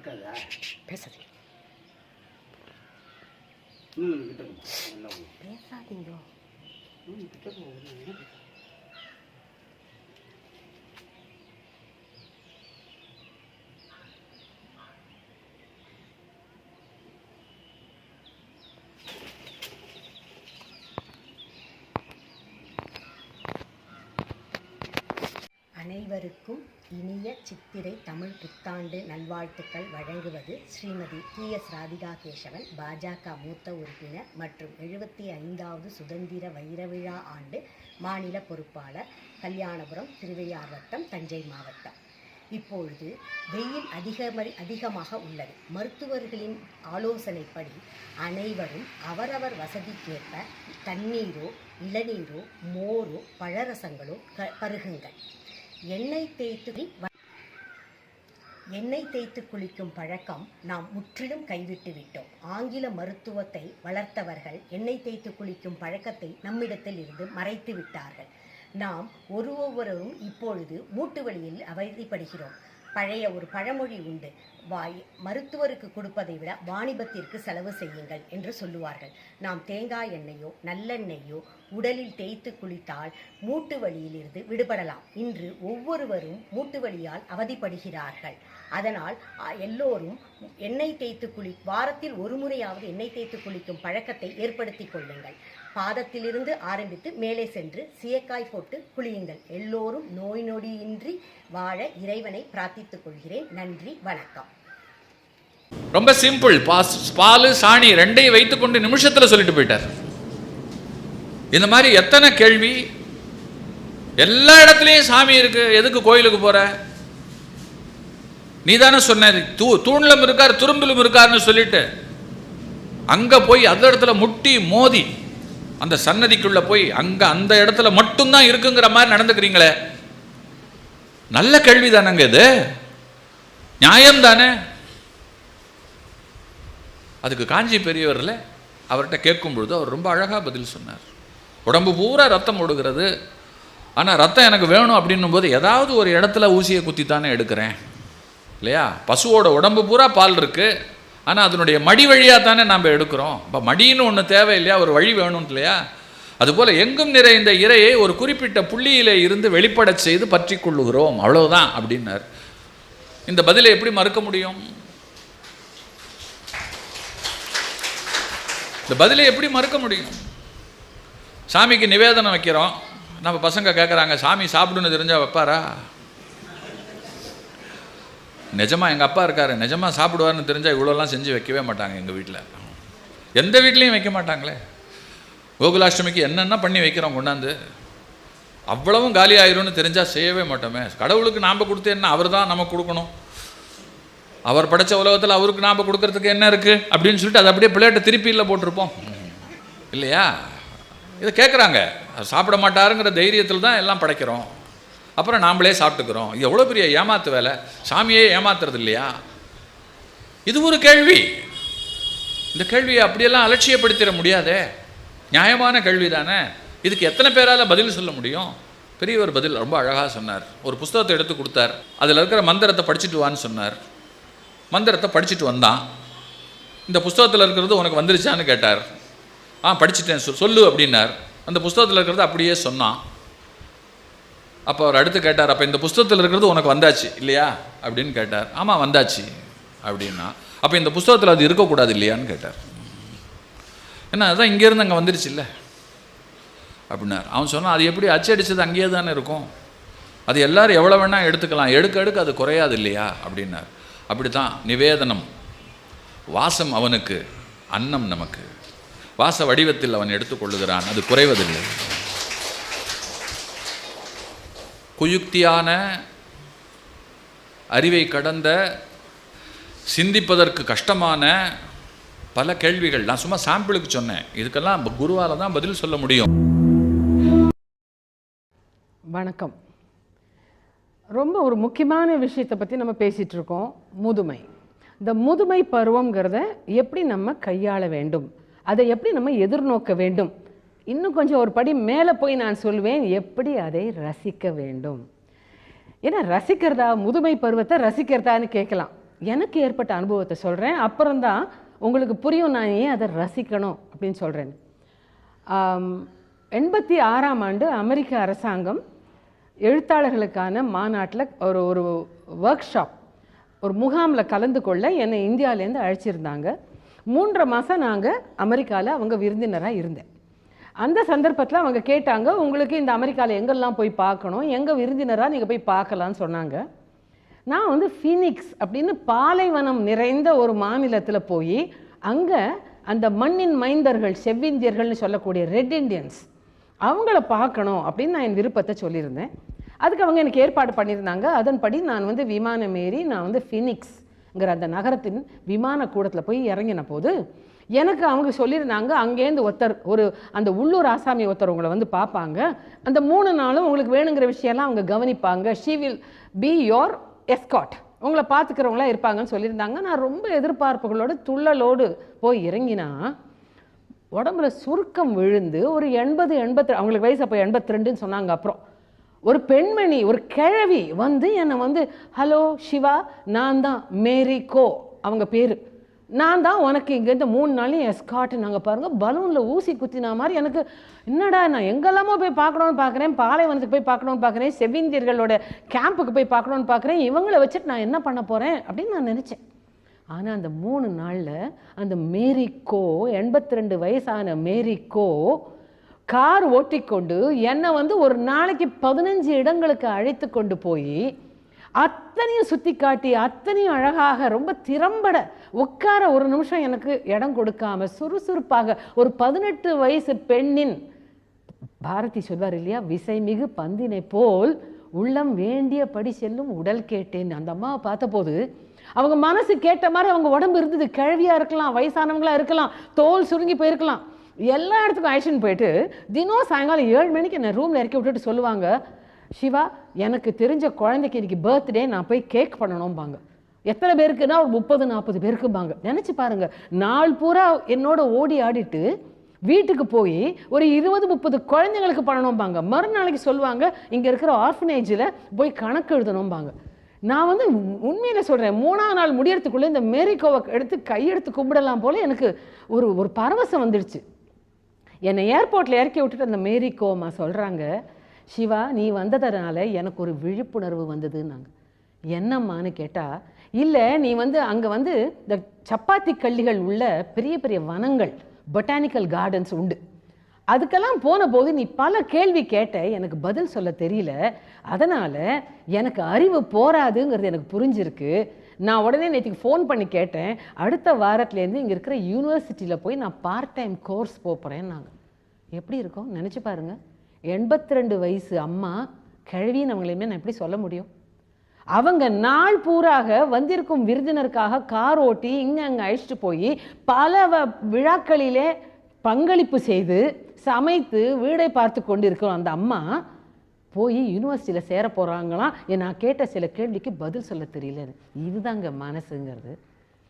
இருக்காதா? பேசாதீங்க. ம் கிட்ட. பேசாதீங்க. ம் கிட்ட அனைவருக்கும் இனிய சித்திரை தமிழ் புத்தாண்டு நல்வாழ்த்துக்கள் வழங்குவது ஸ்ரீமதி டி எஸ் ராதிகா கேசவன் பாஜக மூத்த உறுப்பினர் மற்றும் எழுபத்தி ஐந்தாவது சுதந்திர வைரவிழா ஆண்டு மாநில பொறுப்பாளர் கல்யாணபுரம் திருவையார் வட்டம் தஞ்சை மாவட்டம். இப்பொழுது வெயில் அதிகமரி அதிகமாக உள்ளது. மருத்துவர்களின் ஆலோசனைப்படி அனைவரும் அவரவர் வசதிக்கேற்ப தண்ணீரோ இளநீரோ மோரோ பழரசங்களோ க பருகுங்கள். எண்ணெய் தேய்த்து எண்ணெய் தேய்த்து குளிக்கும் பழக்கம் நாம் முற்றிலும் கைவிட்டு விட்டோம். ஆங்கில மருத்துவத்தை வளர்த்தவர்கள் எண்ணெய் தேய்த்து குளிக்கும் பழக்கத்தை நம்மிடத்தில் இருந்து மறைத்து விட்டார்கள். நாம் ஒருவொருவரும் இப்பொழுது மூட்டு வலியில் அவதிப்படுகிறோம். பழைய ஒரு பழமொழி உண்டு. வாய் மருத்துவருக்கு கொடுப்பதை விட வாணிபத்திற்கு செலவு செய்யுங்கள் என்று சொல்லுவார்கள். நாம் தேங்காய் எண்ணெயோ நல்லெண்ணெயோ உடலில் தேய்த்து குளித்தால் மூட்டு வலியிலிருந்து விடுபடலாம். இன்று ஒவ்வொருவரும் மூட்டு வலியால் அவதிப்படுகிறார்கள். அதனால் எல்லோரும் எண்ணெய் தேய்த்து குளி வாரத்தில் ஒரு முறையாவது எண்ணெய் தேய்த்து குளிக்கும் பழக்கத்தை ஏற்படுத்திக் கொள்ளுங்கள். பாதத்திலிருந்து ஆரம்பித்து மேலே சென்று சீயக்காய் போட்டு குளியுங்கள். எல்லோரும் நோய் நொடியின்றி வாழ இறைவனை பிரார்த்தித்துக் கொள்கிறேன். நன்றி வணக்கம். ரொம்ப சிம்பிள். பாஸ் பால் சாணி ரெண்டையும் வைத்துக்கொண்டு நிமிஷத்தில் சொல்லிட்டு போயிட்டார். இந்த மாதிரி எத்தனை கேள்வி? எல்லா இடத்துலையும் சாமி இருக்கு. எதுக்கு கோயிலுக்கு போற? நீ தானே சொன்ன தூ தூண்லும் இருக்கார் துரும்பிலும் இருக்காருன்னு சொல்லிட்டு. அங்கே போய் அந்த இடத்துல முட்டி மோதி அந்த சன்னதிக்குள்ள போய் அங்க அந்த இடத்துல மட்டும்தான் இருக்குங்கிற மாதிரி நடந்துக்கிறீங்களே? நல்ல கேள்வி தானங்க இது. நியாயம் தானே அதுக்கு காஞ்சி பெரியவரில் அவர்கிட்ட கேட்கும் பொழுது அவர் ரொம்ப அழகாக பதில் சொன்னார். உடம்பு பூரா ரத்தம் ஓடுகிறது. ஆனால் ரத்தம் எனக்கு வேணும் அப்படின்னும் போது ஏதாவது ஒரு இடத்துல ஊசியை குத்தி தானே எடுக்கிறேன். இல்லையா? பசுவோட உடம்பு பூரா பால் இருக்குது ஆனால் அதனுடைய மடி வழியாக தானே நாம் எடுக்கிறோம். இப்போ மடின்னு ஒன்று தேவை இல்லையா ஒரு வழி வேணும் இல்லையா? அதுபோல் எங்கும் நிறைந்த இரையை ஒரு குறிப்பிட்ட புள்ளியிலே இருந்து வெளிப்படச் செய்து பற்றி கொள்ளுகிறோம். அவ்வளோதான் அப்படின்னார். இந்த பதிலை எப்படி மறுக்க முடியும்? இந்த பதிலை எப்படி மறுக்க முடியும்? சாமிக்கு நிவேதனம் வைக்கிறோம். நம்ம பசங்க கேட்குறாங்க சாமி சாப்பிடுன்னு தெரிஞ்சால் வைப்பாரா? நிஜமா எங்கள் அப்பா இருக்காரு நிஜமா சாப்பிடுவார்னு தெரிஞ்சால் இவ்வளோலாம் செஞ்சு வைக்கவே மாட்டாங்க எங்கள் வீட்டில் எந்த வீட்லேயும் வைக்க மாட்டாங்களே. கோகுலாஷ்டமிக்கு என்னென்ன பண்ணி வைக்கிறோம் கொண்டாந்து அவ்வளவும் காலி ஆயிரும்னு தெரிஞ்சால் செய்யவே மாட்டோமே. கடவுளுக்கு நாம் கொடுத்து என்ன அவர் தான் நமக்கு கொடுக்கணும். அவர் படைத்த உலகத்தில் அவருக்கு நாம் கொடுக்கறதுக்கு என்ன இருக்குது அப்படின்னு சொல்லிட்டு அதை அப்படியே பிளேட்டை திருப்பியில் போட்டிருப்போம். இல்லையா? இதை கேட்குறாங்க சாப்பிட மாட்டாருங்கிற தைரியத்தில் தான் எல்லாம் படைக்கிறோம். அப்புறம் நாம்ளே சாப்பிட்டுக்கிறோம். இது எவ்வளோ பெரிய ஏமாத்து வேலை? சாமியே ஏமாத்துறது இல்லையா இது ஒரு கேள்வி. இந்த கேள்வியை அப்படியெல்லாம் அலட்சியப்படுத்திட முடியாதே. நியாயமான கேள்வி தானே. இதுக்கு எத்தனை பேரால் பதில் சொல்ல முடியும்? பெரியவர் பதில் ரொம்ப அழகாக சொன்னார். ஒரு புஸ்தகத்தை எடுத்து கொடுத்தார். அதில் இருக்கிற மந்திரத்தை படிச்சுட்டு வான்னு சொன்னார். மந்திரத்தை படிச்சுட்டு வந்தான். இந்த புஸ்தகத்தில் இருக்கிறது உனக்கு வந்துருச்சான்னு கேட்டார். ஆ படிச்சுட்டேன். சொ- சொல்லு அப்படின்னார். அந்த புஸ்தகத்தில் இருக்கிறது அப்படியே சொன்னான். அப்போ அவர் அடுத்து கேட்டார் அப்போ இந்த புஸ்தகத்தில் இருக்கிறது உனக்கு வந்தாச்சு இல்லையா? அப்படின்னு கேட்டார். ஆமாம் வந்தாச்சு. அப்படின்னா அப்போ இந்த புஸ்தகத்தில் அது இருக்கக்கூடாது இல்லையான்னு கேட்டார். என்ன அதுதான் இங்கேருந்து அங்கே வந்துருச்சு இல்லை அப்படின்னார். அவன் சொன்னான் அது எப்படி அச்சடிச்சது அங்கேயே தானே இருக்கும். அது எல்லோரும் எவ்வளோ வேணால் எடுத்துக்கலாம். எடுக்க எடுக்க அது குறையாது இல்லையா? அப்படின்னார். அப்படி தான் நிவேதனம். வாசம் அவனுக்கு அன்னம் நமக்கு. வாச வடிவத்தில் அவன் எடுத்துக்கொள்ளுகிறான். அது குறைவதில்லை. குயுக்தியான அறிவை கடந்த சிந்திப்பதற்கு கஷ்டமான பல கேள்விகள். நான் சும்மா சாம்பிளுக்கு சொன்னேன். இதுக்கெல்லாம் குருவால தான் பதில் சொல்ல முடியும். வணக்கம். ரொம்ப ஒரு முக்கியமான விஷயத்தை பற்றி நம்ம பேசிகிட்டு இருக்கோம். முதுமை. இந்த முதுமை பருவங்கிறத எப்படி நம்ம கையாள வேண்டும்? அதை எப்படி நம்ம எதிர்நோக்க வேண்டும்? இன்னும் கொஞ்சம் ஒரு படி மேலே போய் நான் சொல்வேன் எப்படி அதை ரசிக்க வேண்டும்? ஏன்னா ரசிக்கிறதா முதுமை பருவத்தை ரசிக்கிறதான்னு கேட்கலாம். எனக்கு ஏற்பட்ட அனுபவத்தை சொல்கிறேன் அப்புறம்தான் உங்களுக்கு புரியும் நான் ஏன் அதை ரசிக்கணும் அப்படின்னு சொல்கிறேன் எண்பத்தி ஆறாம் ஆண்டு அமெரிக்க அரசாங்கம் எழுத்தாளர்களுக்கான மாநாட்டில் ஒரு ஒரு ஒர்க் ஷாப் ஒரு முகாமில் கலந்து கொள்ள என்னை இந்தியாவிலேருந்து அழைச்சிருந்தாங்க. மூன்றரை மாதம் நாங்கள் அமெரிக்காவில் அவங்க விருந்தினராக இருந்தேன். அந்த சந்தர்ப்பத்தில் அவங்க கேட்டாங்க உங்களுக்கு இந்த அமெரிக்காவில் எங்கெல்லாம் போய் பார்க்கணும்? எங்கே விருந்தினராக நீங்கள் போய் பார்க்கலான்னு சொன்னாங்க. நான் வந்து ஃபீனிக்ஸ் அப்படின்னு பாலைவனம் நிறைந்த ஒரு மாநிலத்தில் போய் அங்கே அந்த மண்ணின் மைந்தர்கள் செவ்விந்தியர்கள்னு சொல்லக்கூடிய ரெட் இண்டியன்ஸ் அவங்கள பார்க்கணும் அப்படின்னு நான் என் விருப்பத்தை சொல்லியிருந்தேன். அதுக்கு அவங்க எனக்கு ஏற்பாடு பண்ணியிருந்தாங்க. அதன்படி நான் வந்து விமானம் ஏறி நான் வந்து ஃபினிக்ஸ்ங்கிற அந்த நகரத்தின் விமான கூடத்தில் போய் இறங்கின போது எனக்கு அவங்க சொல்லியிருந்தாங்க அங்கேருந்து ஒருத்தர் ஒரு அந்த உள்ளூர் ஆசாமி ஒருத்தர் உங்களை வந்து பார்ப்பாங்க. அந்த மூணு நாளும் உங்களுக்கு வேணுங்கிற விஷயம்லாம் அவங்க கவனிப்பாங்க. She will be your escort உங்களை பார்த்துக்கிறவங்களாம் இருப்பாங்கன்னு சொல்லியிருந்தாங்க. நான் ரொம்ப எதிர்பார்ப்புகளோடு துள்ளலோடு போய் இறங்கினா உடம்புல சுருக்கம் விழுந்து ஒரு எண்பது எண்பத்தி அவங்களுக்கு வயசு அப்போ எண்பத்தி ரெண்டுன்னு சொன்னாங்க அப்புறம். ஒரு பெண்மணி ஒரு கிழவி வந்து என்னை வந்து ஹலோ சிவா நான் தான் மேரி கோ அவங்க பேர். நான் தான் உனக்கு இங்கேருந்து மூணு நாளையும் எஸ்காட்டு நாங்கள் பாருங்கள் பலூனில் ஊசி குத்தின மாதிரி எனக்கு என்னடா நான் எங்கெல்லாமோ போய் பார்க்கணும்னு பார்க்குறேன். பாலைவனத்துக்கு போய் பார்க்கணும்னு பார்க்குறேன். செவிந்தியர்களோட கேம்புக்கு போய் பார்க்கணும்னு பார்க்குறேன். இவங்கள வச்சுட்டு நான் என்ன பண்ண போகிறேன் அப்படின்னு நான் நினச்சேன். ஆனால் அந்த மூணு நாளில் அந்த மேரிக்கோ எண்பத்தி ரெண்டு வயசான மேரிக்கோ கார் ஓட்டிக்கொண்டு என்னை வந்து ஒரு நாளைக்கு பதினஞ்சு இடங்களுக்கு அழைத்து கொண்டு போய் அத்தனையும் சுற்றி காட்டி அத்தனையும் அழகாக ரொம்ப திறம்பட உட்கார ஒரு நிமிஷம் எனக்கு இடம் கொடுக்காம சுறுசுறுப்பாக ஒரு பதினெட்டு வயசு பெண்ணின் பாரதி சொல்வார் இல்லையா விசைமிகு பந்தினை போல் உள்ளம் வேண்டியபடி செல்லும் உடல் கேட்டேன். அந்த அம்மாவை பார்த்தபோது அவங்க மனசு கேட்ட மாதிரி அவங்க உடம்பு இருந்தது. கிழவியாக இருக்கலாம் வயசானவங்களாக இருக்கலாம் தோல் சுருங்கி போயிருக்கலாம். எல்லா இடத்துக்கும் அழைச்சின்னு போயிட்டு தினம் சாயங்காலம் ஏழு மணிக்கு என்ன ரூமில் இறக்கி விட்டுட்டு சொல்லுவாங்க சிவா எனக்கு தெரிஞ்ச குழந்தைக்கு இன்றைக்கி பர்த்டே நான் போய் கேக் பண்ணணும்பாங்க. எத்தனை பேருக்குன்னா ஒரு முப்பது நாற்பது பேருக்குபாங்க நினச்சி பாருங்கள் நாள் பூரா என்னோட ஓடி ஆடிட்டு வீட்டுக்கு போய் ஒரு இருபது முப்பது குழந்தைங்களுக்கு பண்ணணும்பாங்க. மறுநாளைக்கு சொல்லுவாங்க இங்கே இருக்கிற ஆர்ஃபனேஜில் போய் கணக்கு எழுதணும்பாங்க. நான் வந்து உண்மையில் சொல்கிறேன் மூணாவது நாள் முடியறதுக்குள்ளே இந்த மேரிகோவை எடுத்து கையெடுத்து கும்பிடலாம் போல் எனக்கு ஒரு ஒரு பரவசம் வந்துடுச்சு. என்னை ஏர்போர்ட்டில் இறக்கி விட்டுட்டு அந்த மேரிகோமா சொல்கிறாங்க சிவா நீ வந்ததுனால எனக்கு ஒரு விழிப்புணர்வு வந்ததுன்னாங்க. என்னம்மான்னு கேட்டால் இல்லை நீ வந்து அங்கே வந்து இந்த சப்பாத்தி கள்ளிகள் உள்ள பெரிய பெரிய வனங்கள் பொட்டானிக்கல் கார்டன்ஸ் உண்டு. அதுக்கெல்லாம் போன போது நீ பல கேள்வி கேட்ட எனக்கு பதில் சொல்ல தெரியல. அதனால் எனக்கு அறிவு போராதுங்கிறது எனக்கு புரிஞ்சிருக்கு. நான் உடனே நேற்றுக்கு ஃபோன் பண்ணி கேட்டேன். அடுத்த வாரத்துலேருந்து இங்கே இருக்கிற யூனிவர்சிட்டியில் போய் நான் பார்ட் டைம் கோர்ஸ் போகிறேன்னாங்க எப்படி இருக்கும்? நினச்சி பாருங்கள் எண்பத்தி ரெண்டு வயசு அம்மா கிழவின்னு அவங்களையுமே நான் எப்படி சொல்ல முடியும்? அவங்க நாள் பூராக வந்திருக்கும் விருந்தினருக்காக கார் ஓட்டி இங்கே அங்கே அழைச்சிட்டு போய் பல வ- விழாக்களிலே பங்களிப்பு செய்து சமைத்து வீடை பார்த்து கொண்டு அந்த அம்மா போய் யூனிவர்சிட்டியில் சேர போகிறாங்களாம் நான் கேட்ட சில கேள்விக்கு பதில் சொல்ல தெரியல. இதுதாங்க மனசுங்கிறது.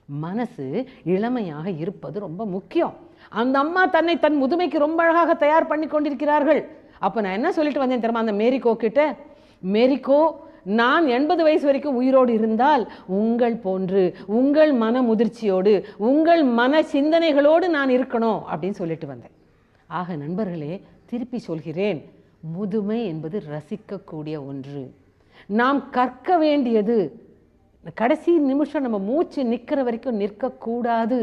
மனசு இளமையாக இருப்பது ரொம்ப முக்கியம். அந்த அம்மா தன்னை தன் முதுமைக்கு ரொம்ப அழகாக தயார் பண்ணி கொண்டிருக்கிறார்கள். அப்போ நான் என்ன சொல்லிட்டு வந்தேன் தெரியுமா? அந்த மேரிகோ கிட்ட மேரிகோ நான் எண்பது வயசு வரைக்கும் உயிரோடு இருந்தால் உங்கள் போன்று உங்கள் மன முதிர்ச்சியோடு உங்கள் மன சிந்தனைகளோடு நான் இருக்கணும் அப்படின்னு சொல்லிட்டு வந்தேன். ஆக நண்பர்களே திருப்பி சொல்கிறேன் முதுமை என்பது ரசிக்கக்கூடிய ஒன்று. நாம் கற்க வேண்டியது கடைசி நிமிஷம் நம்ம மூச்சு நிற்கிற வரைக்கும் நிற்கக்கூடாது.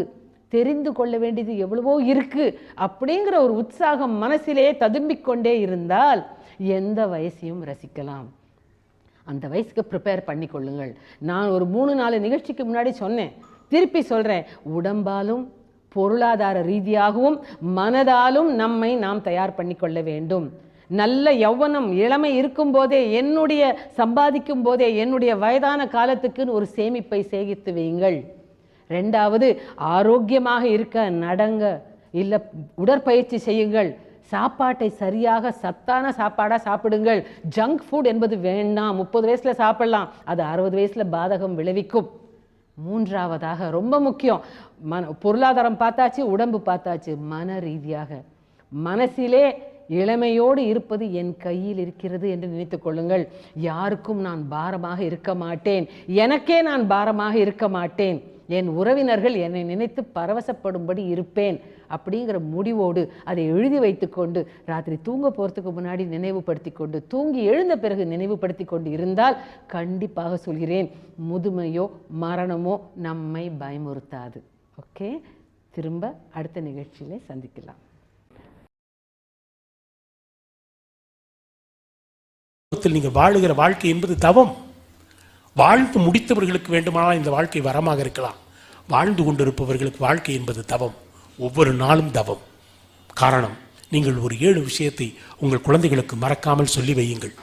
தெரிந்து கொள்ள வேண்டியது எவ்வளவோ இருக்கு அப்படிங்கிற ஒரு உற்சாகம் மனசிலே ததும்பிக் கொண்டே இருந்தால் எந்த வயசையும் ரசிக்கலாம். அந்த வயசுக்கு ப்ரிப்பேர் பண்ணி கொள்ளுங்கள். நான் ஒரு மூணு நாலு நிகழ்ச்சிக்கு முன்னாடி சொன்னேன். திருப்பி சொல்கிறேன் உடம்பாலும் பொருளாதார ரீதியாகவும் மனதாலும் நம்மை நாம் தயார் பண்ணி கொள்ள வேண்டும். நல்ல யௌவனம் இளமை இருக்கும் போதே என்னுடைய சம்பாதிக்கும் போதே என்னுடைய வயதான காலத்துக்குன்னு ஒரு சேமிப்பை சேகித்து வையுங்கள். ரெண்டாவது ஆரோக்கியமாக இருக்க நடங்க. இல்லை உடற்பயிற்சி செய்யுங்கள். சாப்பாட்டை சரியாக சத்தான சாப்பாடாக சாப்பிடுங்கள். ஜங்க் ஃபுட் என்பது வேண்டாம். முப்பது வயசில் சாப்பிடலாம். அது அறுபது வயசில் பாதகம் விளைவிக்கும். மூன்றாவதாக ரொம்ப முக்கியம். மன பொருளாதாரம் பார்த்தாச்சு உடம்பு பார்த்தாச்சு மன ரீதியாக. மனசிலே இளமையோடு இருப்பது என் கையில் இருக்கிறது என்று நினைத்து கொள்ளுங்கள். யாருக்கும் நான் பாரமாக இருக்க மாட்டேன். எனக்கே நான் பாரமாக இருக்க மாட்டேன். என் உறவினர்கள் என்னை நினைத்து பரவசப்படும்படி இருப்பேன் அப்படிங்கிற முடிவோடு அதை எழுதி வைத்துக்கொண்டு ராத்திரி தூங்க போகிறதுக்கு முன்னாடி நினைவுபடுத்தி கொண்டு தூங்கி எழுந்த பிறகு நினைவுபடுத்தி கொண்டு இருந்தால் கண்டிப்பாக சொல்கிறேன் முதுமையோ மரணமோ நம்மை பயமுறுத்தாது. ஓகே? திரும்ப அடுத்த நிகழ்ச்சியிலே சந்திக்கலாம். நீங்கள் வாழுகிற வாழ்க்கை என்பது தவம். வாழ்ந்து முடித்தவர்களுக்கு வேண்டுமானால் இந்த வாழ்க்கை வரமாக இருக்கலாம். வாழ்ந்து கொண்டிருப்பவர்களுக்கு வாழ்க்கை என்பது தவம். ஒவ்வொரு நாளும் தவம். காரணம் நீங்கள் ஒரு ஏழு விஷயத்தை உங்கள் குழந்தைகளுக்கு மறக்காமல் சொல்லி வையுங்கள்.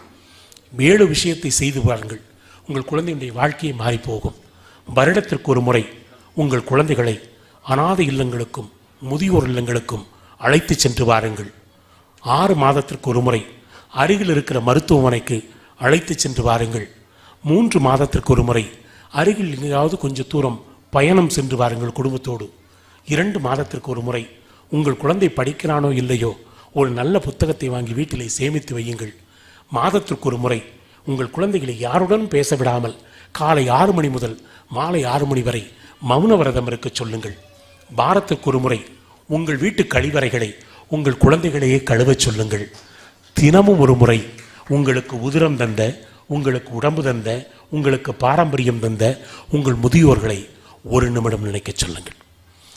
ஏழு விஷயத்தை செய்து பாருங்கள். உங்கள் குழந்தையுடைய வாழ்க்கையை மாறிப்போகும். வருடத்திற்கு ஒரு முறை உங்கள் குழந்தைகளை அனாதை இல்லங்களுக்கும் முதியோர் இல்லங்களுக்கும் அழைத்து சென்று வாருங்கள். ஆறு மாதத்திற்கு ஒரு முறை அருகில் இருக்கிற மருத்துவமனைக்கு அழைத்து சென்று வாருங்கள். மூன்று மாதத்திற்கு ஒரு முறை அருகில் எங்கேயாவது கொஞ்சம் தூரம் பயணம் சென்று வாருங்கள் குடும்பத்தோடு. இரண்டு மாதத்திற்கு ஒரு முறை உங்கள் குழந்தை படிக்கிறானோ இல்லையோ ஒரு நல்ல புத்தகத்தை வாங்கி வீட்டிலே சேமித்து வையுங்கள். மாதத்திற்கு ஒரு முறை உங்கள் குழந்தைகளை யாருடன் பேச விடாமல் காலை ஆறு மணி முதல் மாலை ஆறு மணி வரை மௌன விரதம் இருக்க சொல்லுங்கள். வாரத்திற்கு ஒரு முறை உங்கள் வீட்டு கழிவறைகளை உங்கள் குழந்தைகளையே கழுவச் சொல்லுங்கள். தினமும் ஒரு முறை உங்களுக்கு உதிரம் தந்த உங்களுக்கு உடம்பு தந்த உங்களுக்கு பாரம்பரியம் தந்த உங்கள் முதியோர்களை ஒரு நிமிடம் நினைக்கச் சொல்லுங்கள்.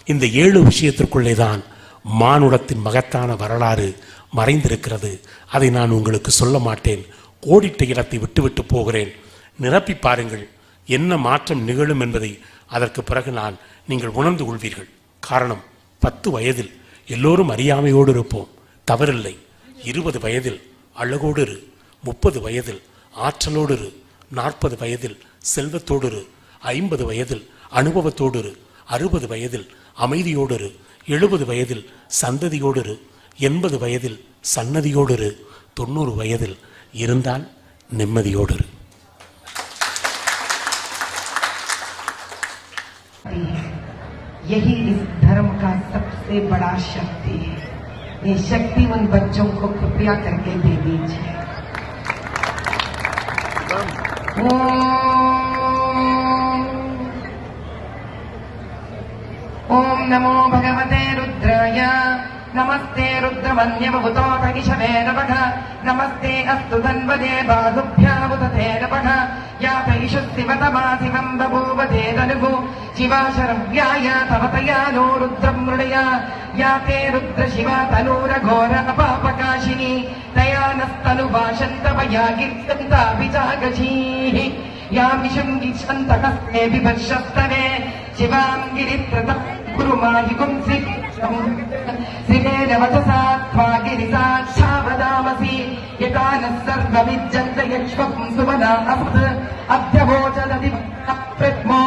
இந்த ஏழு விஷயத்திற்குள்ளே தான் மானுடத்தின் மகத்தான வரலாறு மறைந்திருக்கிறது. அதை நான் உங்களுக்கு சொல்ல மாட்டேன். கோடிட்ட இடத்தை விட்டுவிட்டு போகிறேன். நிரப்பி பாருங்கள். என்ன மாற்றம் நிகழும் என்பதை அதற்கு பிறகு நான் நீங்கள் உணர்ந்து கொள்வீர்கள். காரணம் பத்து வயதில் எல்லோரும் அறியாமையோடு இருப்போம். தவறில்லை. இருபது வயதில் அழகோடு இரு. முப்பது வயதில் ஆற்றலோடு இரு நாற்பது வயதில் செல்வத்தோடு இரு ஐம்பது வயதில் அனுபவத்தோடு இரு அறுபது வயதில் அமைதியோடு இரு எழுபது வயதில் சந்ததியோடு இரு எண்பது வயதில் சன்னதியோடு இரு தொண்ணூறு வயதில் இருந்தால் நிம்மதியோடு இரு यही इस धर्म का सबसे बड़ा शक्ति है ये शक्ति उन बच्चों को कृपया करके दे दीजिए ओम नमो भगवते रुद्राय। नमस्ते रुद्रमन्यवभूतोपनिषदे नमः। नमस्ते अस्तु धन्वदे बाहुभ्यामुदते नमः యాతైషు శివతమా శివం బభూవ తేదనుభు శివాశరవ్యాయ తవతయా నో రుద్రం మృడయా యా తే రుద్ర శివ తనూర ఘోర అపాపకాశిని తయా నస్తను భాషంతమయా గిర్తంతాభిజాగజీ యామిషం గిచ్చంతకస్తే విభర్షస్తవే శివాంగిరిత్రత గురు మాహి పుంసి శివే నవచసా త్వా గిరిసాక్షా వదామసి हितानस्सर्वविज्जन्तयक्ष्मपुंसुवनाहस्त् अभ्यभोचदति प्रत्मो